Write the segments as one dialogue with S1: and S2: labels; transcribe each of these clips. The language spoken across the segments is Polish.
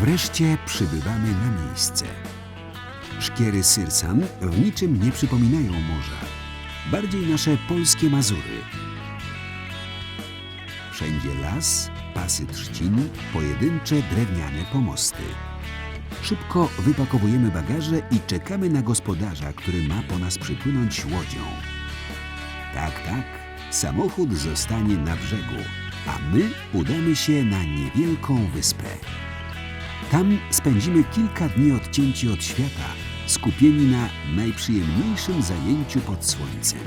S1: Wreszcie przybywamy na miejsce. Szkiery Syrsan w niczym nie przypominają morza. Bardziej nasze polskie Mazury. Wszędzie las, pasy trzcin, pojedyncze drewniane pomosty. Szybko wypakowujemy bagaże i czekamy na gospodarza, który ma po nas przypłynąć łodzią. Tak, tak, samochód zostanie na brzegu, a my udamy się na niewielką wyspę. Tam spędzimy kilka dni odcięci od świata, skupieni na najprzyjemniejszym zajęciu pod słońcem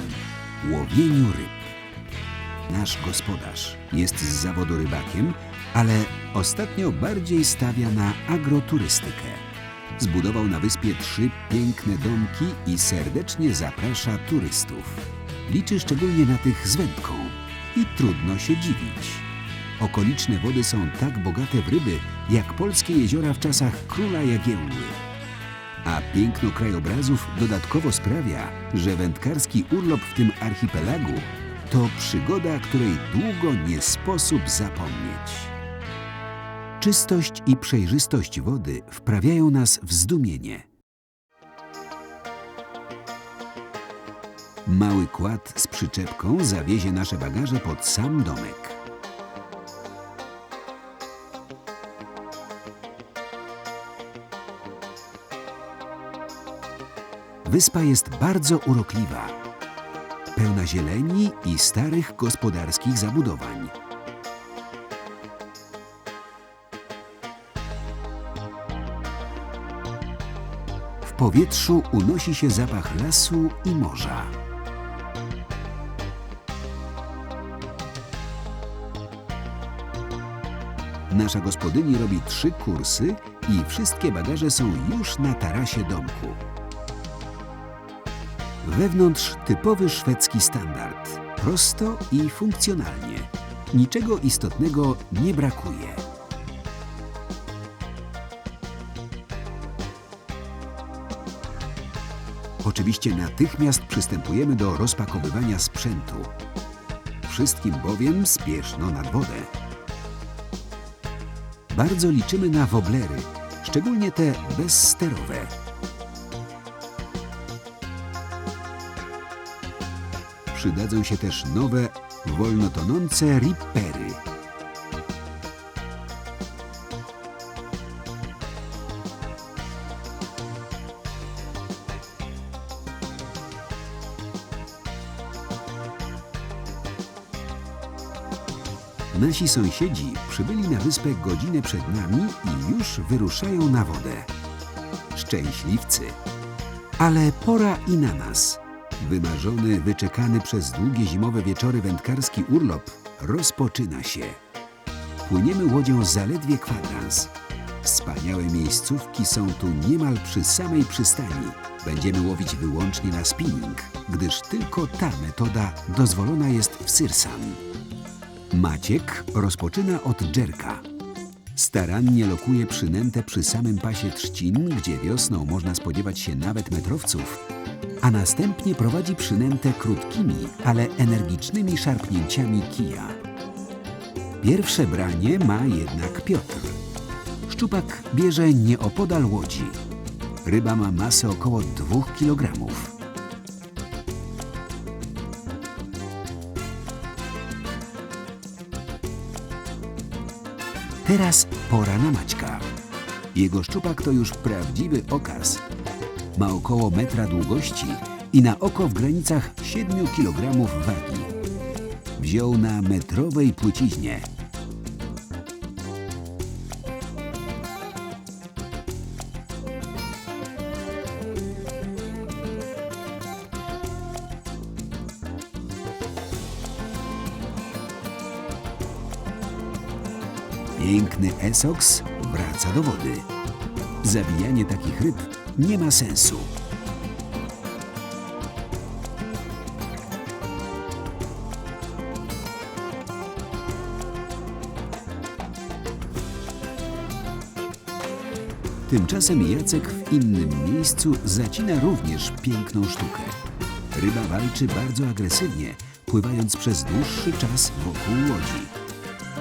S1: łowieniu ryb. Nasz gospodarz jest z zawodu rybakiem, ale ostatnio bardziej stawia na agroturystykę. Zbudował na wyspie trzy piękne domki i serdecznie zaprasza turystów. Liczy szczególnie na tych z wędką i trudno się dziwić. Okoliczne wody są tak bogate w ryby, jak polskie jeziora w czasach króla Jagiełły. A piękno krajobrazów dodatkowo sprawia, że wędkarski urlop w tym archipelagu to przygoda, której długo nie sposób zapomnieć. Czystość i przejrzystość wody wprawiają nas w zdumienie. Mały kład z przyczepką zawiezie nasze bagaże pod sam domek. Wyspa jest bardzo urokliwa, pełna zieleni i starych gospodarskich zabudowań. W powietrzu unosi się zapach lasu i morza. Nasza gospodyni robi trzy kursy i wszystkie bagaże są już na tarasie domku. Wewnątrz typowy szwedzki standard. Prosto i funkcjonalnie. Niczego istotnego nie brakuje. Oczywiście natychmiast przystępujemy do rozpakowywania sprzętu. Wszystkim bowiem spieszno nad wodę. Bardzo liczymy na woblery, szczególnie te bezsterowe. Przydadzą się też nowe, wolno tonące rippery. Nasi sąsiedzi przybyli na wyspę godzinę przed nami i już wyruszają na wodę. Szczęśliwcy. Ale pora i na nas. Wymarzony, wyczekany przez długie zimowe wieczory wędkarski urlop rozpoczyna się. Płyniemy łodzią zaledwie kwadrans. Wspaniałe miejscówki są tu niemal przy samej przystani. Będziemy łowić wyłącznie na spinning, gdyż tylko ta metoda dozwolona jest w Syrsan. Maciek rozpoczyna od dżerka. Starannie lokuje przynętę przy samym pasie trzcin, gdzie wiosną można spodziewać się nawet metrowców, a następnie prowadzi przynętę krótkimi, ale energicznymi szarpnięciami kija. Pierwsze branie ma jednak Piotr. Szczupak bierze nieopodal łodzi. Ryba ma masę około 2 kilogramów. Teraz pora na Maćka. Jego szczupak to już prawdziwy okaz. Ma około metra długości i na oko w granicach 7 kg wagi. Wziął na metrowej płyciźnie. Piękny Esox wraca do wody. Zabijanie takich ryb nie ma sensu. Tymczasem Jacek w innym miejscu zacina również piękną sztukę. Ryba walczy bardzo agresywnie, pływając przez dłuższy czas wokół łodzi.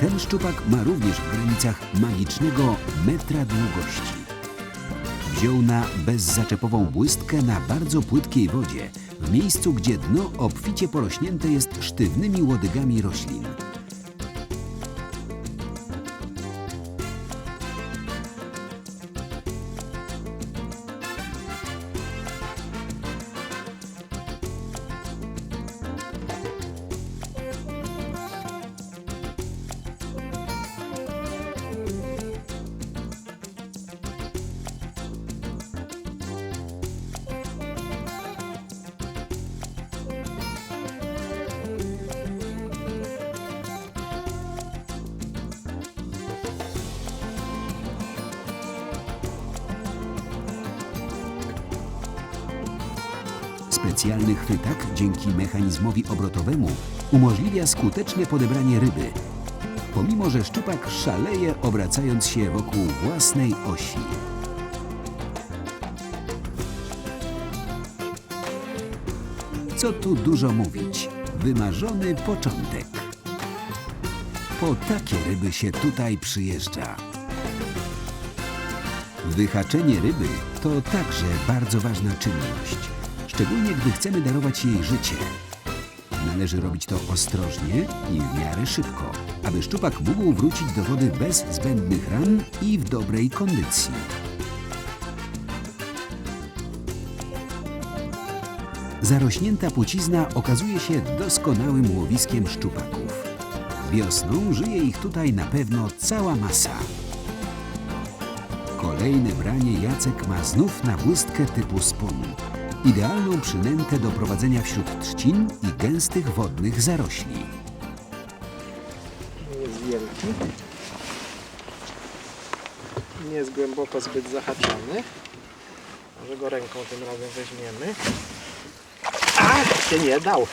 S1: Ten szczupak ma również w granicach magicznego metra długości. Wziął na bezzaczepową błystkę na bardzo płytkiej wodzie, w miejscu, gdzie dno obficie porośnięte jest sztywnymi łodygami roślin. Specjalny chwytak dzięki mechanizmowi obrotowemu umożliwia skuteczne podebranie ryby, pomimo że szczupak szaleje obracając się wokół własnej osi. Co tu dużo mówić? Wymarzony początek. Po takie ryby się tutaj przyjeżdża. Wyhaczenie ryby to także bardzo ważna czynność, szczególnie gdy chcemy darować jej życie. Należy robić to ostrożnie i w miarę szybko, aby szczupak mógł wrócić do wody bez zbędnych ran i w dobrej kondycji. Zarośnięta płcizna okazuje się doskonałym łowiskiem szczupaków. Wiosną żyje ich tutaj na pewno cała masa. Kolejne branie Jacek ma znów na błystkę typu spon. Idealną przynętę do prowadzenia wśród trzcin i gęstych wodnych zarośli.
S2: Nie jest wielki. Nie jest głęboko zbyt zahaczony. Może go ręką tym razem weźmiemy. A, się nie dał.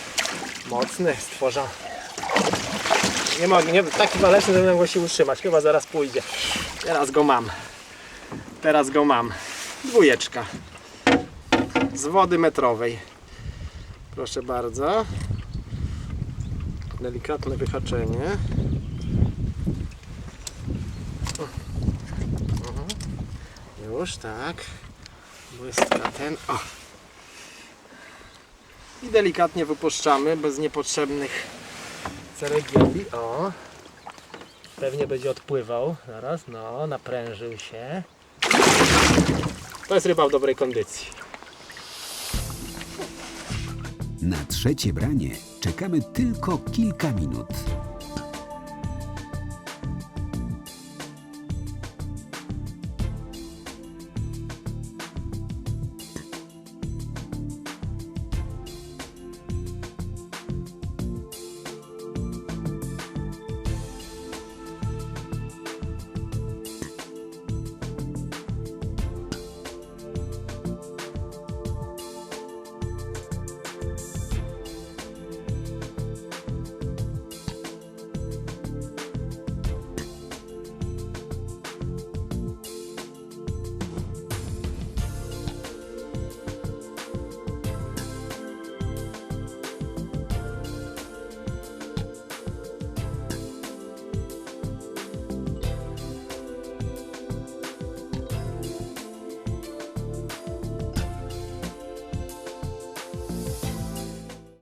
S2: Mocny stworza. Nie mogę, nie, taki waleczny, że będę go się utrzymać. Chyba zaraz pójdzie. Teraz go mam. Teraz go mam. Dwójeczka. Z wody metrowej. Proszę bardzo. Delikatne wyhaczenie. Już tak. Błystka ten. O. I delikatnie wypuszczamy bez niepotrzebnych ceregieli. O. Pewnie będzie odpływał. Zaraz. No, naprężył się. To jest ryba w dobrej kondycji.
S1: Na trzecie branie czekamy tylko kilka minut.